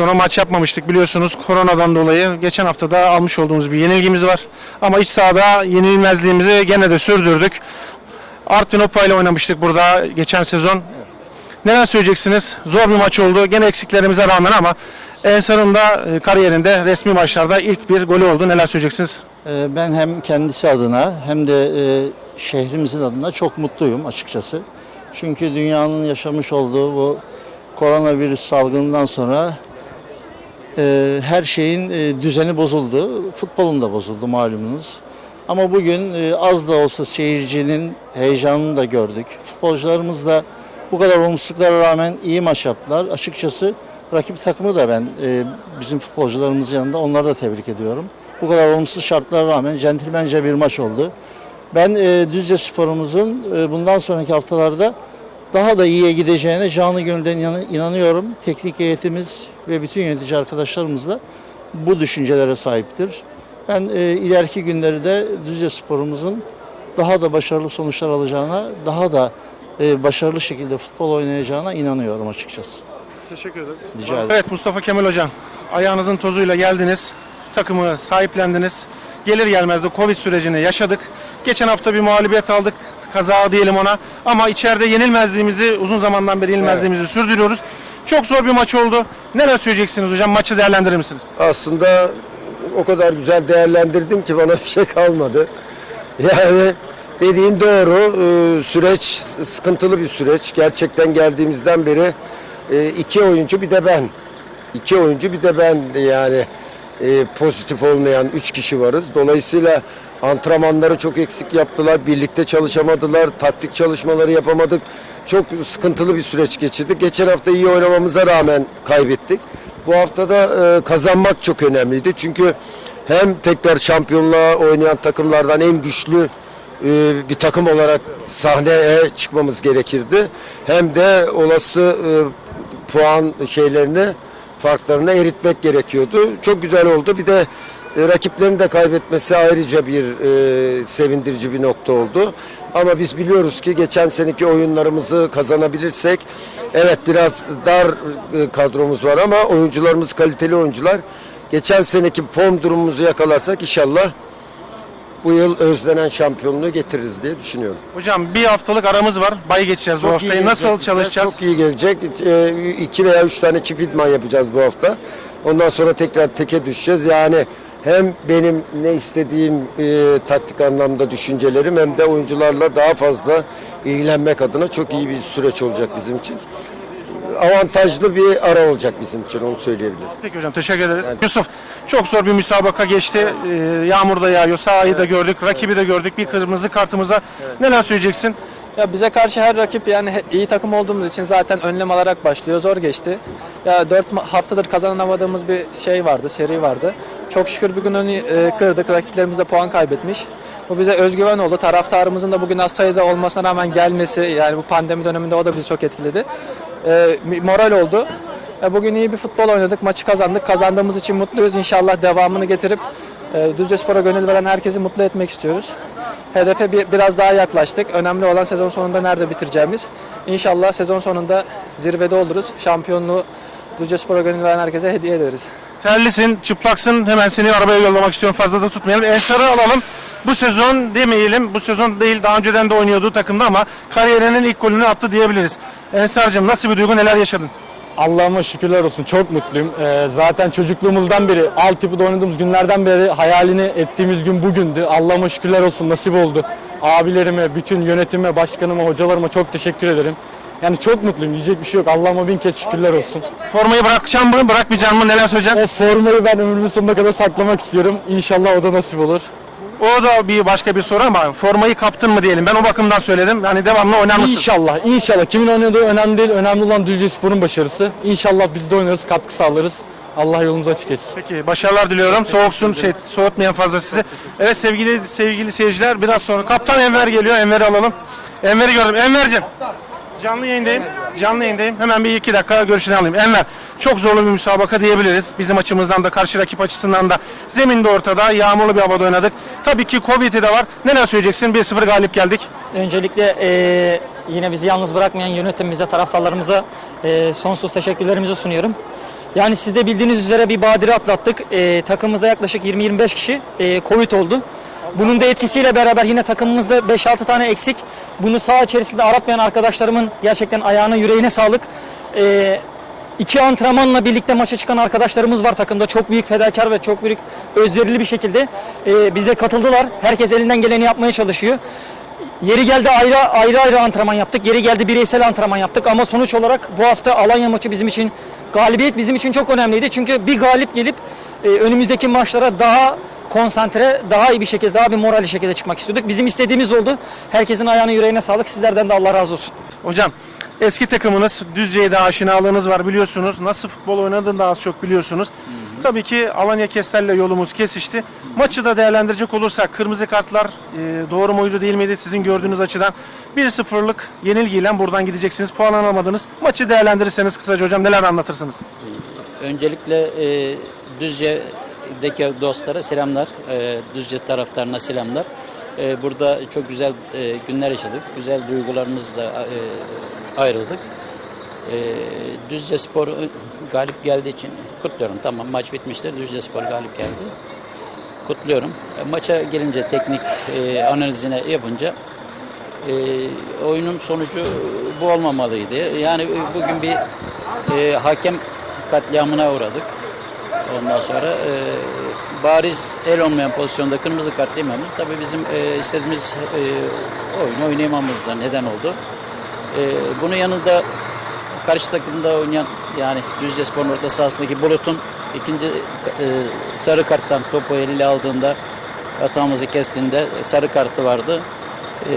sonra maç yapmamıştık biliyorsunuz koronadan dolayı. Geçen hafta da almış olduğumuz bir yenilgimiz var. Ama iç sahada yenilmezliğimizi gene de sürdürdük. Artvin Opa ile oynamıştık burada geçen sezon. Neler söyleyeceksiniz? Zor bir maç oldu. Gene eksiklerimize rağmen ama Ensar'ın da e, kariyerinde resmi maçlarda ilk bir golü oldu. Neler söyleyeceksiniz? Ee, Ben hem kendisi adına hem de e, şehrimizin adına çok mutluyum açıkçası. Çünkü dünyanın yaşamış olduğu bu koronavirüs salgından sonra e, her şeyin e, düzeni bozuldu. Futbolun da bozuldu malumunuz. Ama bugün e, az da olsa seyircinin heyecanını da gördük. Futbolcularımız da bu kadar olumsuzluklara rağmen iyi maç yaptılar. Açıkçası rakip takımı da ben e, bizim futbolcularımızın yanında onları da tebrik ediyorum. Bu kadar olumsuz şartlara rağmen centilmence bir maç oldu. Ben e, Düzce sporumuzun e, bundan sonraki haftalarda daha da iyiye gideceğine canı gönülden inan- inanıyorum. Teknik heyetimiz ve bütün yönetici arkadaşlarımız da bu düşüncelere sahiptir. Ben e, ileriki günleri de Düzce sporumuzun daha da başarılı sonuçlar alacağına, daha da e, başarılı şekilde futbol oynayacağına inanıyorum açıkçası. Teşekkür ederiz. Rica ederim. Evet Mustafa Kemal Hocam. Ayağınızın tozuyla geldiniz. Takımı sahiplendiniz. Gelir gelmez de Covid sürecini yaşadık. Geçen hafta bir mağlubiyet aldık. Kaza diyelim ona. Ama içeride yenilmezliğimizi uzun zamandan beri yenilmezliğimizi sürdürüyoruz. Çok zor bir maç oldu. Neler söyleyeceksiniz hocam? Maçı değerlendirir misiniz? aslında o kadar güzel değerlendirdin ki bana bir şey kalmadı. Yani dediğin doğru. Ee, Süreç sıkıntılı bir süreç. Gerçekten geldiğimizden beri e, iki oyuncu bir de ben. İki oyuncu bir de ben yani e, pozitif olmayan üç kişi varız. Dolayısıyla antrenmanları çok eksik yaptılar. Birlikte çalışamadılar. Taktik çalışmaları yapamadık. Çok sıkıntılı bir süreç geçirdik. Geçen hafta iyi oynamamıza rağmen kaybettik. Bu haftada e, kazanmak çok önemliydi. Çünkü hem tekrar şampiyonluğa oynayan takımlardan en güçlü e, bir takım olarak sahneye çıkmamız gerekirdi. Hem de olası e, puan şeylerini farklarını eritmek gerekiyordu. Çok güzel oldu. Bir de e, rakiplerin de kaybetmesi ayrıca bir e, sevindirici bir nokta oldu. Ama biz biliyoruz ki geçen seneki oyunlarımızı kazanabilirsek evet biraz dar e, kadromuz var ama oyuncularımız kaliteli oyuncular. Geçen seneki form durumumuzu yakalarsak inşallah bu yıl özlenen şampiyonluğu getiririz diye düşünüyorum. Hocam bir haftalık aramız var. Bay geçeceğiz bu Çok haftayı. iyi Nasıl gelecek, çalışacağız? Çok iyi gelecek. Ee, iki veya üç tane çift idman yapacağız bu hafta. Ondan sonra tekrar teke düşeceğiz. Yani hem benim ne istediğim e, taktik anlamda düşüncelerim hem de oyuncularla daha fazla ilgilenmek adına çok iyi bir süreç olacak bizim için. Avantajlı bir ara olacak bizim için onu söyleyebilirim. Peki hocam teşekkür ederiz. Yusuf çok zor bir müsabaka geçti. Ee, yağmur da yağıyor. Sahayı da gördük. Rakibi de gördük. Bir kırmızı kartımıza neler söyleyeceksin? Ya bize karşı her rakip yani iyi takım olduğumuz için zaten önlem alarak başlıyor. Zor geçti. Ya 4 haftadır kazanamadığımız bir şey vardı, seri vardı. Çok şükür bugün onu e, kırdık. Rakiplerimiz de puan kaybetmiş. Bu bize özgüven oldu. Taraftarımızın da bugün az sayıda olmasına rağmen gelmesi yani bu pandemi döneminde o da bizi çok etkiledi. E, moral oldu. Ya bugün iyi bir futbol oynadık, maçı kazandık. Kazandığımız için mutluyuz. İnşallah devamını getirip e, Düzce Spor'a gönül veren herkesi mutlu etmek istiyoruz. Hedefe bir, biraz daha yaklaştık. Önemli olan sezon sonunda nerede bitireceğimiz. İnşallah sezon sonunda zirvede oluruz. Şampiyonluğu Düzce Spor'a gönül veren herkese hediye ederiz. Terlisin, çıplaksın. Hemen seni arabaya yollamak istiyorum. Fazla da tutmayalım. Ensar'ı alalım. Bu sezon demeyelim. Bu sezon değil. Daha önceden de oynuyordu takımda ama kariyerinin ilk golünü attı diyebiliriz. Ensar'cığım nasıl bir duygu? Neler yaşadın? Allah'ıma şükürler olsun çok mutluyum. Ee, zaten çocukluğumuzdan beri, altyapıda oynadığımız günlerden beri hayalini ettiğimiz gün bugündü. Allah'ıma şükürler olsun nasip oldu. Abilerime, bütün yönetime, başkanıma, hocalarıma çok teşekkür ederim. Yani çok mutluyum diyecek bir şey yok. Allah'ıma bin kez şükürler olsun. Formayı bırakacağım mı? Bırakmayacağım mı? Neler söyleyeceksin? O formayı ben ömrümün sonuna kadar saklamak istiyorum. İnşallah o da nasip olur. O da bir başka bir soru ama formayı kaptın mı diyelim. Ben o bakımdan söyledim. Yani devamlı oynar mısın? İnşallah, inşallah. Kimin oynadığı önemli değil. Önemli olan Düzce Spor'un başarısı. İnşallah biz de oynarız, katkı sağlarız. Allah yolumuzu açık etsin. Peki başarılar diliyorum. Soğuksun, şey soğutmayan fazla sizi. Evet sevgili sevgili seyirciler biraz sonra Kaptan Enver geliyor. Enver'i alalım. Enver'i gördüm. Enver'cim. Canlı yayındayım. Canlı yayındayım. Hemen bir iki dakika görüşünü alayım. Enver çok zorlu bir müsabaka diyebiliriz. Bizim açımızdan da karşı rakip açısından da. Zemin de ortada. Yağmurlu bir havada oynadık. Tabii ki Covid'i de var. Neler söyleyeceksin? 1-0 galip geldik. Öncelikle eee, yine bizi yalnız bırakmayan yönetimimize, taraftarlarımıza eee, sonsuz teşekkürlerimizi sunuyorum. Yani siz de bildiğiniz üzere bir badire atlattık. Ee, takımımızda yaklaşık 20-25 kişi e, Covid oldu. Bunun da etkisiyle beraber yine takımımızda 5-6 tane eksik. Bunu saha içerisinde aratmayan arkadaşlarımın gerçekten ayağına yüreğine sağlık. Ee, iki antrenmanla birlikte maça çıkan arkadaşlarımız var takımda. Çok büyük fedakar ve çok büyük özverili bir şekilde e, bize katıldılar. Herkes elinden geleni yapmaya çalışıyor. Yeri geldi ayrı ayrı ayrı antrenman yaptık. Yeri geldi bireysel antrenman yaptık ama sonuç olarak bu hafta Alanya maçı bizim için galibiyet bizim için çok önemliydi. Çünkü bir galip gelip e, önümüzdeki maçlara daha konsantre, daha iyi bir şekilde, daha bir moralli şekilde çıkmak istiyorduk. Bizim istediğimiz oldu. Herkesin ayağına yüreğine sağlık. Sizlerden de Allah razı olsun. Hocam eski takımınız Düzce'ye de aşinalığınız var biliyorsunuz. Nasıl futbol oynadığını da az çok biliyorsunuz. Tabii ki Alanya Kestel'le yolumuz kesişti. Maçı da değerlendirecek olursak kırmızı kartlar e, doğru muydu değil miydi sizin gördüğünüz açıdan 1-0'lık yenilgiyle buradan gideceksiniz. Puan alamadınız. Maçı değerlendirirseniz kısaca hocam neler anlatırsınız? Öncelikle e, Düzce'deki dostlara selamlar. E, Düzce taraftarına selamlar. E, burada çok güzel e, günler yaşadık. Güzel duygularımızla e, ayrıldık. E, Düzce Spor e, galip geldiği için kutluyorum. Tamam maç bitmiştir. Düzce Spor galip geldi. Kutluyorum. E, maça gelince teknik e, analizine yapınca e, oyunun sonucu bu olmamalıydı. Yani bugün bir e, hakem katliamına uğradık. Ondan sonra e, bariz el olmayan pozisyonda kırmızı kart yememiz tabii bizim e, istediğimiz e, oyunu oynayamamıza neden oldu. E, bunun yanında karşı takımda oynayan yani Düzce Spor'un orta sahasındaki Bulut'un ikinci e, sarı karttan topu eline aldığında hatamızı kestiğinde sarı kartı vardı. E,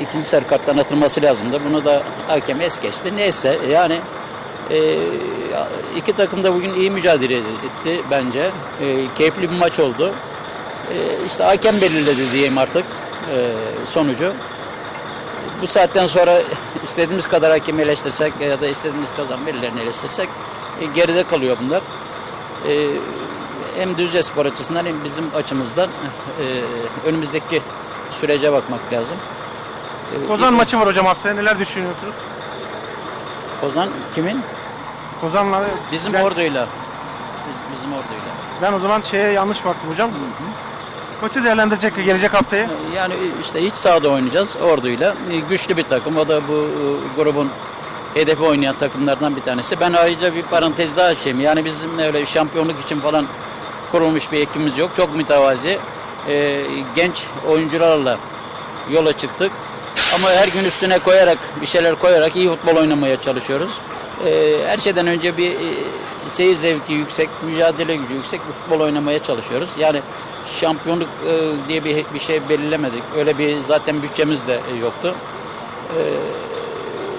ikinci sarı karttan atılması lazımdı. Bunu da hakem es geçti. Neyse yani e, iki takım da bugün iyi mücadele etti bence. E, keyifli bir maç oldu. E, işte hakem belirledi diyeyim artık e, sonucu. Bu saatten sonra istediğimiz kadar hakemi eleştirsek ya da istediğimiz kazan verilerini eleştirsek e, geride kalıyor bunlar. E, hem Düzce Spor açısından hem bizim açımızdan e, önümüzdeki sürece bakmak lazım. Kozan maçı var hocam haftaya. Neler düşünüyorsunuz? Kozan kimin? Kozan'la Bizim ben, orduyla. Biz, bizim orduyla. ben o zaman şeye yanlış baktım hocam. Maçı değerlendirecek gelecek haftaya. Yani işte iç sahada oynayacağız orduyla. E, Güçlü bir takım. O da bu e, grubun hedefi oynayan takımlardan bir tanesi. Ben ayrıca bir parantez daha açayım. Yani bizim öyle şampiyonluk için falan kurulmuş bir ekibimiz yok. Çok mütevazi. e, genç oyuncularla yola çıktık. Ama her gün üstüne koyarak, bir şeyler koyarak iyi futbol oynamaya çalışıyoruz. E, her şeyden önce bir e, seyir zevki yüksek, mücadele gücü yüksek bir futbol oynamaya çalışıyoruz. Yani şampiyonluk e, diye bir, bir şey belirlemedik. Öyle bir zaten bütçemiz de e, yoktu. E,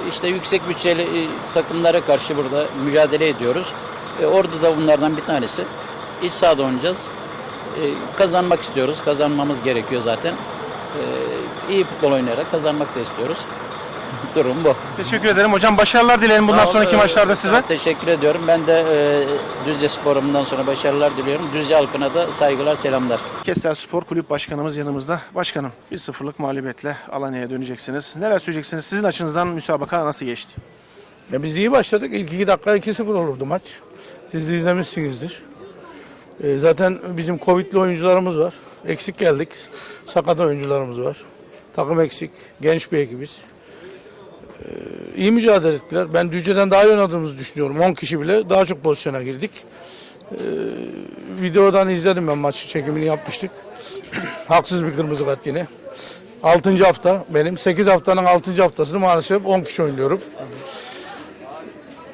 işte yüksek bütçeli e, takımlara karşı burada mücadele ediyoruz. E, orada da bunlardan bir tanesi. İç sahada oynayacağız. Kazanmak istiyoruz. Kazanmamız gerekiyor zaten. E, iyi futbol oynayarak kazanmak da istiyoruz. Durum bu. Teşekkür ederim. Hocam başarılar dilerim bundan Sağ ol, sonraki e, maçlarda sağ ol, size. Teşekkür ediyorum. Ben de e, Düzce Spor'umdan sonra başarılar diliyorum. Düzce halkına da saygılar, selamlar. Kestel Spor Kulüp Başkanımız yanımızda. Başkanım 1-0'lık mağlubiyetle Alanya'ya döneceksiniz. Neler söyleyeceksiniz? Sizin açınızdan müsabaka nasıl geçti? Ya biz iyi başladık. İlk iki dakika 2-0 olurdu maç. Siz de izlemişsinizdir. Ee, zaten bizim Covid'li oyuncularımız var. Eksik geldik. Sakat oyuncularımız var. Takım eksik. Genç bir ekibiz. İyi mücadele ettiler. Ben Düzce'den daha iyi oynadığımızı düşünüyorum. 10 kişi bile daha çok pozisyona girdik. Ee, videodan izledim ben maç çekimini yapmıştık. Haksız bir kırmızı kart yine. 6. hafta benim. 8 haftanın 6. haftasını maalesef 10 kişi oynuyorum.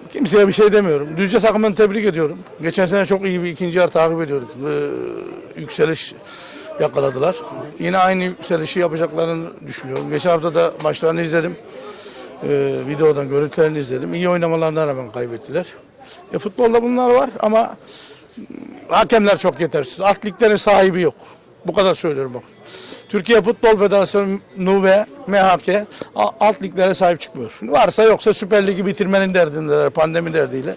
Kimseye bir şey demiyorum. Düzce takımını tebrik ediyorum. Geçen sene çok iyi bir ikinci yarı takip ediyorduk. Ee, yükseliş yakaladılar. Yine aynı yükselişi yapacaklarını düşünüyorum. Geçen hafta da maçlarını izledim. Ee, videodan görüntülerini izledim. İyi oynamalarına rağmen kaybettiler. E, futbolda bunlar var ama mm, hakemler çok yetersiz. Alt liglerin sahibi yok. Bu kadar söylüyorum bak. Türkiye Futbol Federasyonu ve MHK alt liglere sahip çıkmıyor. Varsa yoksa Süper Ligi bitirmenin derdindeler pandemi derdiyle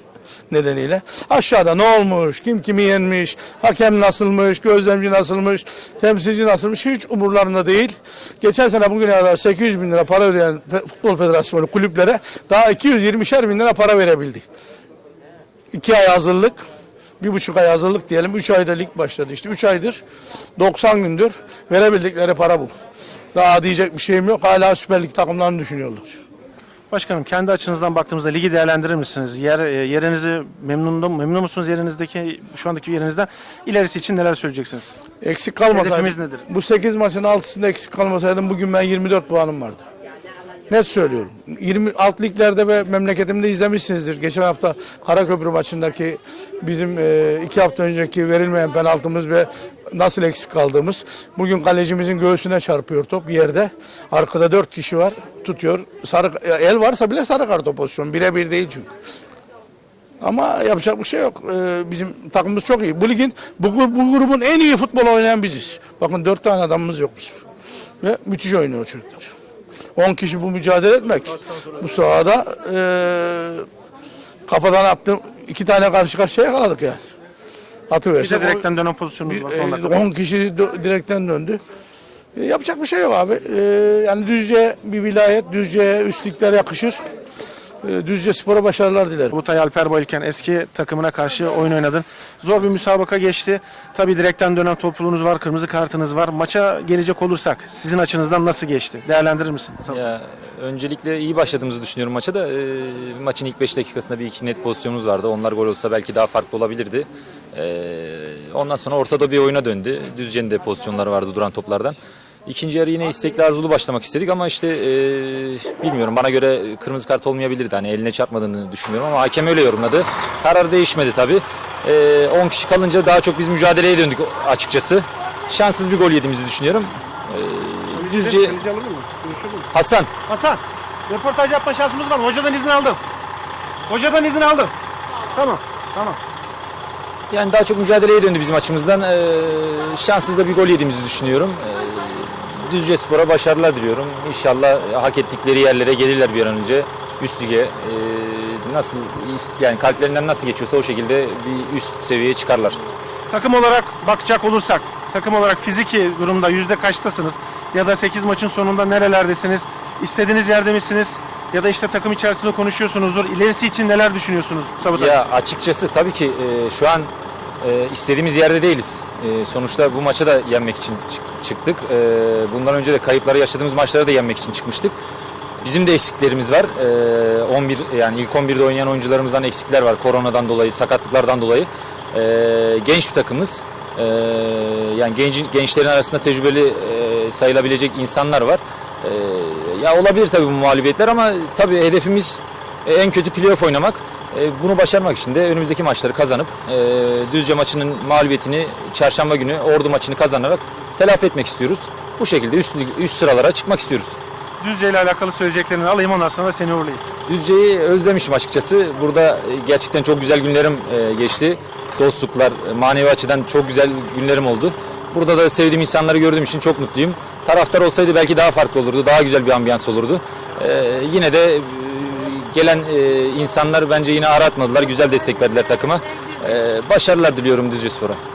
nedeniyle. Aşağıda ne olmuş, kim kimi yenmiş, hakem nasılmış, gözlemci nasılmış, temsilci nasılmış hiç umurlarında değil. Geçen sene bugüne kadar 800 bin lira para ödeyen Futbol Federasyonu kulüplere daha 220'şer bin lira para verebildi. iki ay hazırlık, bir buçuk ay hazırlık diyelim. Üç ayda lig başladı işte. Üç aydır, 90 gündür verebildikleri para bu. Daha diyecek bir şeyim yok. Hala Süper Lig takımlarını düşünüyorlar. Başkanım kendi açınızdan baktığımızda ligi değerlendirir misiniz? Yer, e, yerinizi memnun, memnun musunuz yerinizdeki şu andaki yerinizden? İlerisi için neler söyleyeceksiniz? Eksik kalmasaydım. Hedefimiz nedir? Bu 8 maçın 6'sında eksik kalmasaydım bugün ben 24 puanım vardı. Net söylüyorum. 20 alt liglerde ve memleketimde izlemişsinizdir. Geçen hafta Karaköprü maçındaki bizim e, iki hafta önceki verilmeyen penaltımız ve nasıl eksik kaldığımız. Bugün kalecimizin göğsüne çarpıyor top yerde. Arkada dört kişi var tutuyor. Sarı, el varsa bile sarı kart pozisyon. Birebir değil çünkü. Ama yapacak bir şey yok. Ee, bizim takımımız çok iyi. Bu ligin, bu, bu grubun en iyi futbol oynayan biziz. Bakın dört tane adamımız yok bizim. Ve müthiş oynuyor çocuklar. 10 kişi bu mücadele etmek. Bu sahada eee kafadan attım. iki tane karşı karşıya yakaladık yani. Atı Bir de direkten dönen pozisyonumuz var son dakika. 10 kişi direkten döndü. E, yapacak bir şey yok abi. E, yani Düzce bir vilayet, Düzce'ye üstlükler yakışır. E, Düzce Spor'a başarılar dilerim. Butay Alper Bayılken eski takımına karşı oyun oynadın. Zor bir müsabaka geçti. Tabii direkten dönen topluluğunuz var, kırmızı kartınız var. Maça gelecek olursak sizin açınızdan nasıl geçti? Değerlendirir misin? Ya, öncelikle iyi başladığımızı düşünüyorum maça da. E, maçın ilk 5 dakikasında bir iki net pozisyonumuz vardı. Onlar gol olsa belki daha farklı olabilirdi. E, ondan sonra ortada bir oyuna döndü. Düzce'nin de pozisyonları vardı duran toplardan. İkinci yarı yine istekli arzulu başlamak istedik ama işte e, bilmiyorum bana göre kırmızı kart olmayabilirdi. Hani eline çarpmadığını düşünüyorum ama hakem öyle yorumladı. Karar değişmedi tabii. E, 10 kişi kalınca daha çok biz mücadeleye döndük açıkçası. Şanssız bir gol yediğimizi düşünüyorum. E, Düzce Hasan Hasan, röportaj yapma şansımız var. Hocadan izin aldım. Hocadan izin aldım. Tamam, tamam. Yani daha çok mücadeleye döndü bizim açımızdan. Ee, şanssız da bir gol yediğimizi düşünüyorum. Ee, Düzce Spor'a başarılar diliyorum. İnşallah hak ettikleri yerlere gelirler bir an önce. Üst lige. Ee, nasıl yani kalplerinden nasıl geçiyorsa o şekilde bir üst seviyeye çıkarlar. Takım olarak bakacak olursak, takım olarak fiziki durumda yüzde kaçtasınız? Ya da 8 maçın sonunda nerelerdesiniz? İstediğiniz yerde misiniz? Ya da işte takım içerisinde konuşuyorsunuzdur. İlerisi için neler düşünüyorsunuz Sabutay? Ya açıkçası tabii ki e, şu an e, istediğimiz yerde değiliz. E, sonuçta bu maça da yenmek için çık- çıktık. E, bundan önce de kayıpları yaşadığımız maçlara da yenmek için çıkmıştık. Bizim de eksiklerimiz var. E, 11 yani ilk 11'de oynayan oyuncularımızdan eksikler var. Koronadan dolayı, sakatlıklardan dolayı. E, genç bir takımız. E, yani genç, gençlerin arasında tecrübeli e, sayılabilecek insanlar var. E, ya olabilir tabii bu mağlubiyetler ama tabii hedefimiz en kötü playoff oynamak. E, Bunu başarmak için de önümüzdeki maçları kazanıp e, Düzce maçının mağlubiyetini çarşamba günü Ordu maçını kazanarak telafi etmek istiyoruz. Bu şekilde üst, üst sıralara çıkmak istiyoruz. Düzce ile alakalı söyleyeceklerini alayım ondan sonra seni uğurlayayım. Düzce'yi özlemişim açıkçası. Burada e, gerçekten çok güzel günlerim geçti. Dostluklar, manevi açıdan çok güzel günlerim oldu. Burada da sevdiğim insanları gördüğüm için çok mutluyum. Taraftar olsaydı belki daha farklı olurdu, daha güzel bir ambiyans olurdu. E, yine de gelen e, insanlar bence yine aratmadılar, güzel destek verdiler takıma. E, başarılar diliyorum Düzce Spor'a.